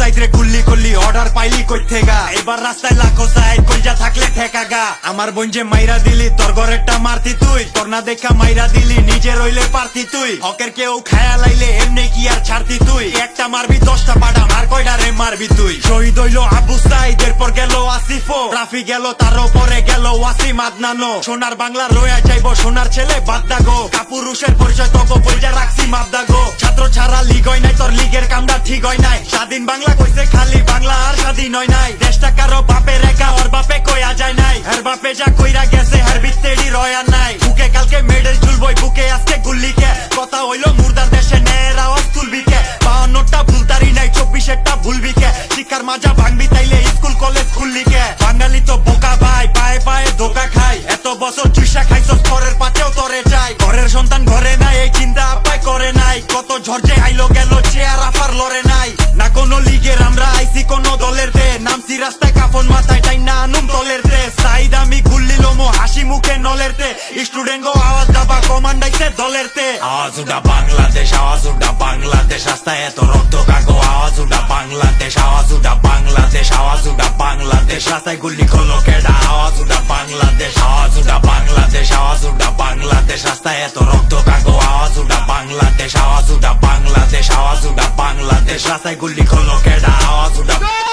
রে গুল্লি অর্ডার পাইলি কই এবার রাস্তায় লাখো সাইড থাকলে ঠেকা গা আমার বোন যে মাইরা দিলি, তোর ঘরেরটা মারতি তুই। তোর না দেখা মাইরা দিলি, নিজে রইলে পারতি তুই। হকের কেউ খায়া লাইলে এমনি কি আর ছাড়তি তুই? একটা মারবি, দশটা পাড়া মার কয়টা রে মারবি তুই? শহীদ হইল আবু সাইদ, এরপর গেল আসিফো রাফি গেল, তার উপরে গেল ওয়াসিম আদনানো সোনার বাংলা রয়া যাইবো, সোনার ছেলে বাদ্দা গো কাপুরুষের পরিচয় তোকে বইজা রাখছি মাদ্দা গো ছাড়া লিগ হয় নাই, তোর লিগের কামটা ঠিক হয় নাই। স্বাধীন বাংলা কইছে খালি বাংলা আর স্বাধীন হয় নাই। দেশটা কারও বাপে রেখা ওর বাপে কইয়া যায় নাই। হের বাপে যা কইরা গেছে, হের বিত্তেডি রয়া নাই। বুকে কালকে মেডেল ঝুলবই, বুকে আজকে গুল্লিকে। কথা হইল মুর্দার দেশে নের আওয়াজ তুলবি কে বাহান্নটা ভুলতারি নাই, চব্বিশেরটা ভুলবি কে শিক্ষার মাজা ভাঙবি তাইলে স্কুল, কলেজ খুললি কে বাঙালি তো বোকা ভাই, পায়ে পায়ে ধোকা খাই এত বছর চুষা খাইছস, পরের পাতেও তরে চাই রাস্তায় কাফন মাথায় টাই না আনুম দলের দে সাইদ আমি গুল্লি লোমো হাসি মুখে নলের তে স্টুডেন্ট গো আওয়াজ দাবা কমান্ডাইছে দলের তে আওয়াজ উঠা বাংলাদেশ আওয়াজ উঠা বাংলাদেশ রাস্তায় এত রক্ত কাগো আওয়াজ উঠা বাংলাদেশ আওয়াজ উঠা বাংলাদেশ আওয়াজ উঠা বাংলাদেশ রাস্তায় গুল্লি খোলো কেডা আওয়াজ উঠা বাংলাদেশ আওয়াজ উঠা বাংলাদেশ আওয়াজ উঠা বাংলাদেশ রাস্তায় এত রক্ত কাগো আওয়াজ উঠা বাংলাদেশ আওয়াজ উঠা বাংলাদেশ আওয়াজ উঠা বাংলাদেশ রাস্তায় গুল্লি খোলো কেডা আওয়াজ উঠা